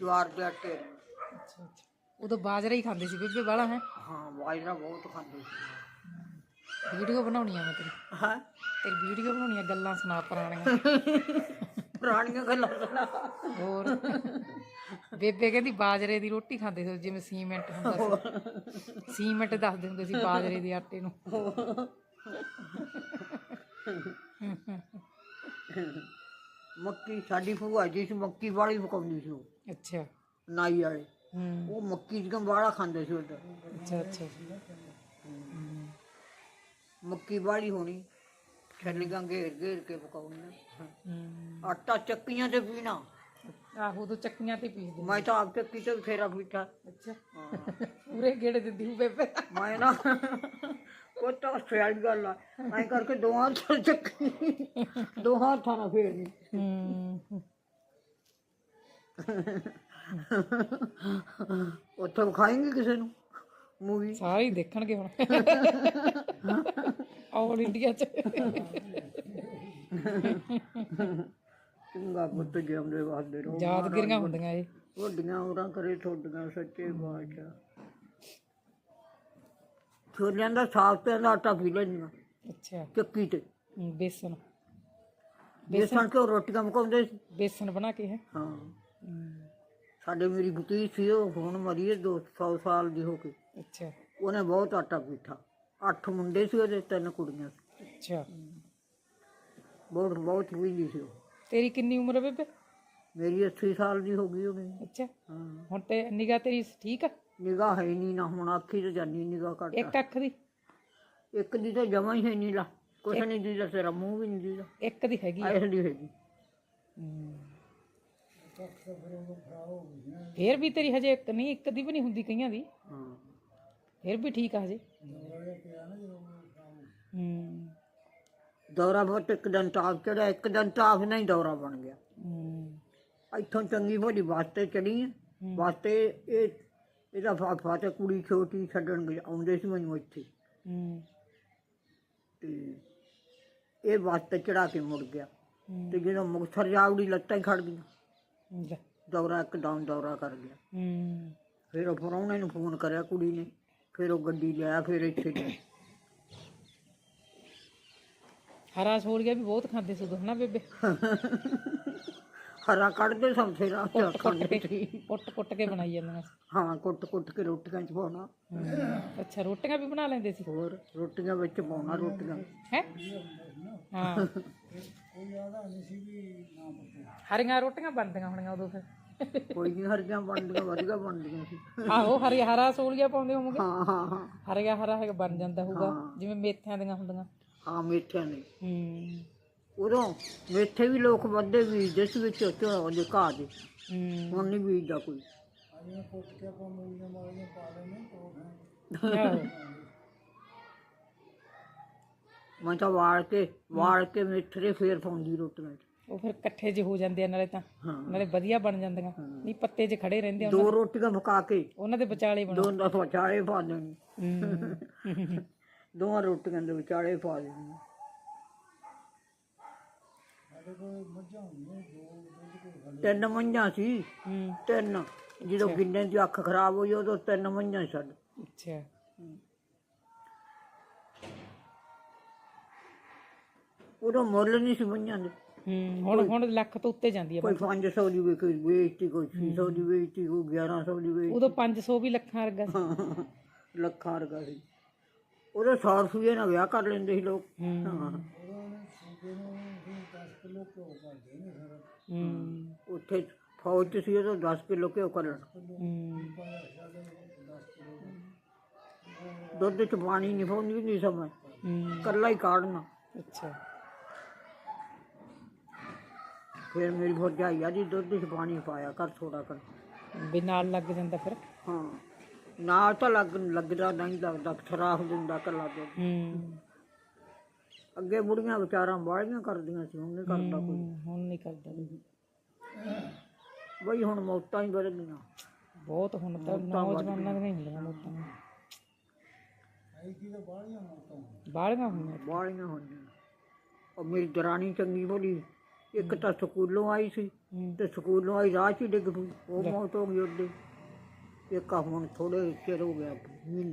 ਜਵਾਰ ਦੇ ਆਟੇ ਦੀ। ਅੱਛਾ ਅੱਛਾ ਉਦੋਂ ਬਾਜਰਾ ਹੀ ਖਾਂਦੇ ਸੀ ਬੇਬੇ ਵਾਲਾ ਹੈ? ਹਾਂ ਬਾਜਰਾ ਬਹੁਤ ਖਾਂਦੇ ਸੀ। ਵੀਡੀਓ ਬਣਾਉਣੀ ਆ ਮੈਂ ਤੇਰੀ। ਹਾਂ? ਤੇਰੀ ਵੀਡੀਓ ਬਣਾਉਣੀ ਆ ਗੱਲਾਂ ਸੁਣਾ ਪੁਰਾਣੀਆਂ। ਪੁਰਾਣੀਆਂ ਗੱਲਾਂ ਸੁਣਾ। ਹੋਰ? ਬੇਬੇ ਕਹਿੰਦੀ ਬਾਜਰੇ ਦੀ ਰੋਟੀ ਖਾਂਦੇ ਸੀ ਜਿਵੇਂ ਸੀਮੈਂਟ ਹੁੰਦਾ ਸੀ। ਸੀਮੈਂਟ ਦੱਸਦੇ ਹੁੰਦੇ ਸੀ ਬਾਜਰੇ ਦੇ ਆਟੇ ਨੂੰ। ਮੱਕੀ ਸਾਡੀ ਭੂਆ ਜੀ ਸੀ ਮੱਕੀ ਵਾਲੀ ਪਕਾਉਂਦੀ ਸੀ ਉਹ। ਅੱਛਾ। ਨਾਈ ਵਾਲੇ। ਹੂੰ। ਉਹ ਮੱਕੀ ਦੀਆਂ ਵਾਲਾ ਖਾਂਦੇ ਸੀ ਉਧਰ। ਅੱਛਾ ਅੱਛਾ। ਮੱਕੀ ਵਾਲੀ ਹੋਣੀ ਛੱਲੀਆਂ ਘੇਰ ਘੇਰ ਕੇ ਪਕਾਉਣੀਆਂ। ਹੂੰ। ਆਟਾ ਚੱਕੀਆਂ ਤੇ ਪੀਣਾ। ਆਹੋ ਉਦੋਂ ਚੱਕੀਆਂ ਤੇ ਪੀਸਦੇ ਮੈਂ ਤਾਂ ਆਪ ਚੱਕੀ ਤੇ ਫੇਰਾ ਪੀਤਾ। ਅੱਛਾ। ਹਾਂ। ਪੂਰੇ ਗੇੜੇ ਦਿੰਦੀ ਹੂੰ ਬੇਬੇ। ਮੈਂ ਨਾ ਤਾਂ ਸਿਆਲ ਗੱਲ ਆ। ਐ ਕਰਕੇ ਦੋਹਾਂ ਹੱਥਾਂ ਚੱਕੀ। ਦੋਹਾਂ ਹੱਥਾਂ ਨਾਲ ਫੇਰਨੀ ਹੂੰ ਉੱਥੇ ਖਾਏਂਗੇ ਕਿਸੇ ਨੂੰ? ਮੂਵੀ ਸਾਰੇ ਹੀ ਦੇਖਣਗੇ ਹੁਣ। ਆਲ ਇੰਡੀਆ ਚ। ਚੰਗਾ ਪੁੱਤ ਜਿਉਂਦੇ ਵਾਸਤੇ ਰਹੋ ਯਾਦਗਿਰੀਆਂ ਹੁੰਦੀਆਂ ਇਹ। ਵੱਡੀਆਂ ਉਰਾਂ ਕਰੇ ਤੁਹਾਡੀਆਂ ਸੱਚੇ ਬਾਦਸ਼ਾਹ ਛੋਲਿਆਂ ਦਾ ਸਾਫ਼ ਤੇ ਦਾ ਆਟਾ ਪੀ ਲੈਂਦੀਆਂ ਅੱਛਾ। ਚੱਕੀ ਤੇ। ਹੂੰ, ਬੇਸਨ। ਬੇਸਣ ਕੇ ਰੋਟੀਆਂ ਪਕਾਉਂਦੇ ਸੀ। ਬੇਸਨ ਬਣਾ ਕੇ ਹੈ। ਹਾਂ। ਸਾਡੇ ਮੇਰੀ ਬੁਤੀ ਸੀ ਉਹ ਹੁਣ ਮਰੀ ਹੈ 200 ਸਾਲ ਦੀ ਹੋ ਕੇ ਅੱਛਾ। ਉਹਨੇ ਬਹੁਤ ਆਟਾ ਪੀਠਾ ਅੱਠ ਮੁੰਡੇ ਸੀ ਉਹਦੇ ਤਿੰਨ ਕੁੜੀਆਂ ਸੀ। ਅੱਛਾ। ਬਹੁਤ ਬਹੁਤ ਪੀਂਦੀ ਸੀ ਉਹ। ਤੇਰੀ ਕਿੰਨੀ ਉਮਰ ਹੈ ਬੇਬੇ? ਮੇਰੀ 80 ਸਾਲ ਦੀ ਹੋ ਗਈ ਹੋਣੀ। ਅੱਛਾ। ਹਾਂ। ਹੁਣ ਤੇ ਨਿਗਾਹ ਤੇਰੀ ਠੀਕ ਆ? ਨਿਗਾਹ ਹੈ ਨਹੀਂ ਨਾ ਹੁਣ ਅੱਖੀ ਤੇ ਜਾਨੀ ਨਿਗਾਹ ਘੱਟ। ਇੱਕ ਅੱਖ ਦੀ? ਇੱਕ ਦੀ ਤਾਂ ਜਮਾ ਹੀ ਹੈ ਨਹੀਂ ਲਾ। ਕੁਛ ਨਹੀਂ ਦੀਦਾ ਤੇਰਾ ਮੂੰਹ ਵੀ ਨਹੀਂ ਦੀਦਾ। ਇੱਕ ਦੀ ਹੈਗੀ ਆ। ਐਸ ਦੀ ਹੈਗੀ। ਫੇਰ ਵੀ ਤੇਰੀ ਹਜੇ ਇੱਕ ਨਹੀਂ ਇੱਕ ਦੀ ਵੀ ਨਹੀਂ ਹੁੰਦੀ ਕਈਆਂ ਦੀ। ਹਾਂ। ਫੇਰ ਵੀ ਠੀਕ ਆ ਹਜੇ। ਹੂੰ। ਦੌਰਾ ਬਹੁਤ ਇੱਕ ਦਿਨ ਟਾਪ ਚੜਿਆ ਇੱਕ ਦਿਨ ਟਾਪ ਨਹੀਂ ਦੌਰਾ ਬਣ ਗਿਆ। ਹੂੰ। ਇੱਥੋਂ ਚੰਗੀ ਭੋਲੀ ਬੱਸ ਤੇ ਚੜੀ ਹੈ। ਬੱਸ ਤੇ ਇਹ ਇਹਦਾ ਫਾਫਾ ਤੇ ਕੁੜੀ ਛੋਟੀ ਛੱਡਣ ਗਏ ਆਉਂਦੇ ਸੀ ਮੈਨੂੰ ਇੱਥੇ। ਹੂੰ। ਤੇ ਇਹ ਬੱਸ ਤੇ ਚੜਾ ਕੇ ਮੁੜ ਗਿਆ। ਤੇ ਜਦੋਂ ਮੁਕਤਸਰ ਜਾਵੜੀ ਲੱਤਾਂ ਹੀ ਖੜ ਗਈਆਂ। ਦੌਰਾ ਇੱਕਦਮ ਦੌਰਾ ਕਰ ਗਿਆ। ਹੂੰ। ਫਿਰ ਉਹ ਪ੍ਰਾਹੁਣੇ ਨੂੰ ਫੋਨ ਕਰਿਆ ਕੁੜੀ ਨੇ। ਫਿਰ ਉਹ ਗੱਡੀ ਲਿਆ ਫਿਰ ਇੱਥੇ ਲਿਆ ਹਰਾ ਛੋਲੀਆ ਵੀ ਬਹੁਤ ਖਾਂਦੇ ਸੀ ਉਦੋਂ ਹਨਾ ਬੇਬੇ? ਹਰਾ ਕੱਢਦੇ ਸਭ ਫੇਰਾ ਖਾਂਦੇ ਸੀ ਕੁੱਟ ਕੁੱਟ ਕੇ ਬਣਾਈ ਜਾਂਦੀਆਂ ਹਾਂ ਕੁੱਟ ਕੁੱਟ ਕੇ ਰੋਟੀਆਂ ਚ ਪਾਉਣਾ। ਅੱਛਾ ਰੋਟੀਆਂ ਵੀ ਬਣਾ ਲੈਂਦੇ ਸੀ? ਹੋਰ ਰੋਟੀਆਂ ਵਿੱਚ ਪਾਉਣਾ ਰੋਟੀਆਂ। ਹੈ? ਹਾਂ। ਹਰੀਆਂ ਰੋਟੀਆਂ ਬਣਦੀਆਂ ਹੋਣੀਆਂ ਉਦੋਂ ਫਿਰ। ਕੋਈ ਨਹੀਂ ਹਰੀਆਂ ਬਣਦੀਆਂ ਵਧੀਆ ਬਣਦੀਆਂ ਸੀ। ਆਹੋ ਹਰੀ ਹਰਾ ਸੋਲੀਆ ਪਾਉਂਦੇ ਹੋਵੋਗੇ? ਹਾਂ ਹਾਂ ਹਾਂ। ਹਰੀਆ ਹਰਾ ਹੈਗਾ ਬਣ ਜਾਂਦਾ ਹੋਊਗਾ ਜਿਵੇਂ ਮੇਥਿਆਂ ਦੀਆਂ ਹੁੰਦੀਆਂ। ਹਾਂ ਮੇਥਿਆਂ ਨੇ ਹੂੰ। ਉਦੋਂ ਮੇਥੇ ਵੀ ਲੋਕ ਵੱਧੇ ਬੀਜਦੇ ਸੀ ਵਿੱਚ ਝੋਂ ਦੇ ਘਾਹ ਦੇ। ਹੂੰ। ਹੁਣ ਨਹੀਂ ਬੀਜਦਾ ਕੋਈ। ਮੈਂ ਤਾਂ ਵਾਲ ਕੇ ਵਾਲ ਕੇ ਮੇਥਰੇ ਫੇਰ ਪਾਉਂਦੀ ਰੋਟੀਆਂ 'ਚ। ਉਹ ਫਿਰ ਇਕੱਠੇ ਜਿਹੇ ਹੋ ਜਾਂਦੇ ਆ ਨਾਲੇ ਤਾਂ ਨਾਲੇ ਵਧੀਆ ਬਣ ਜਾਂਦੀਆਂ। ਨਹੀਂ ਪੱਤੇ 'ਚ ਖੜੇ ਰਹਿੰਦੇ ਆ ਦੋ ਰੋਟੀਆਂ ਪਕਾ ਕੇ। ਉਹਨਾਂ ਦੇ ਵਿਚਾਲੇ ਬਣੋ। ਦੋ ਦਾ ਵਿਚਾਲੇ ਪਾ ਦੇਣੀ। ਹੂੰ। ਦੋਵਾਂ ਰੋਟੀਆਂ ਦੇ ਵਿਚਾਲੇ ਪਾ ਦੇਣੀ। ਤਿੰਨ ਮੰਝਾਂ ਸੀ। ਹੂੰ। ਤਿੰਨ। ਜਦੋਂ ਗਿੰਨੇ ਦੀ ਅੱਖ ਖਰਾਬ ਹੋਈ ਉਦੋਂ ਤਿੰਨ ਮੰਝਾਂ ਸੀ ਸਾਡੇ। ਅੱਛਾ। ਉਦੋਂ ਮੁੱਲ ਨਹੀਂ ਸੀ ਮੰਝਾਂ ਦੇ। ਹੂੰ ਹੁਣ ਹੁਣ ਲੱਖ ਤੋਂ ਉੱਤੇ ਜਾਂਦੀ ਆ ਕੋਈ 500 ਦੀ ਵੇਚ ਵੇਚਤੀ ਕੋਈ 600 ਦੀ ਵੇਚਤੀ ਕੋਈ 1100 ਦੀ ਵੇਚਤੀ। ਉਦੋਂ 500 ਵੀ ਲੱਖਾਂ ਵਰਗਾ ਸੀ। ਲੱਖਾਂ ਰੁਪਏ ਸੀ। ਉਦੋਂ 100 ਰੁਪਏ ਨਾਲ ਵਿਆਹ ਕਰ ਲੈਂਦੇ ਸੀ ਲੋਕ। ਹੂੰ। ਹਾਂ। ਉੱਥੇ ਫੌਜ 'ਚ ਸੀ ਉਦੋਂ 10 ਕਿਲੋ ਘਿਓ ਕਰਨ ਹੂੰ। ਦੁੱਧ 'ਚ ਪਾਣੀ ਨਹੀਂ ਪਾਉਂਦੀ ਹੁੰਦੀ ਸਮਾਂ। ਹੂੰ। ਕੱਲਾ ਹੀ ਕਾੜਨਾ। ਅੱਛਾ। ਫਿਰ ਮੇਰੀ ਭਰਜਾਈ ਆ ਜੀ ਦੁੱਧ 'ਚ ਪਾਣੀ ਪਾਇਆ ਕਰ ਥੋੜਾ ਕਰ। ਵੀ ਨਾਲ ਲੱਗ ਜਾਂਦਾ ਫਿਰ? ਹਾਂ। ਨਾਲ ਤਾਂ ਲੱਗ ਲੱਗਦਾ ਨਹੀਂ ਲੱਗਦਾ ਖਰਾਬ ਦਿੰਦਾ ਕੱਲਾ ਦੁੱਧ। ਹੂੰ। ਅੱਗੇ ਬੁੜੀਆਂ ਵਿਚਾਰਾਂ ਬਾਹਲੀਆਂ ਕਰਦੀਆਂ ਸੀ ਹੁਣ ਨਹੀਂ ਕਰਦਾ ਕੋਈ। ਹੂੰ, ਹੁਣ ਨਹੀਂ ਕਰਦਾ ਵੀ। ਬਈ ਹੁਣ ਮੌਤਾਂ ਹੀ ਵੱਧ ਗਈਆਂ ਬਹੁਤ ਹੁਣ ਤਾਂ ਨੌਜਵਾਨਾਂ ਦੀਆਂ ਹੀ ਹੁੰਦੀਆਂ ਮੌਤਾਂ। ਬਾਲੀਆਂ ਹੋਈਆਂ। ਬਾਹਲੀਆਂ ਹੋਈਆਂ। ਉਹ ਮੇਰੀ ਦਰਾਣੀ ਚੰਗੀ ਬੋਲੀ ਇੱਕ ਤਾਂ ਸਕੂਲੋਂ ਆਈ ਸੀ ਹੂੰ। ਤੇ ਸਕੂਲੋਂ ਆਈ ਰਾਹ 'ਚ ਹੀ ਡਿੱਗ ਪਈ। ਉਹ ਮੌਤ ਹੋ ਗਈ ਉਹਦੀ। ਇੱਕ ਆ ਹੁਣ ਥੋੜੇ ਚਿਰ ਹੋ ਗਿਆ ਮਹੀਨਾ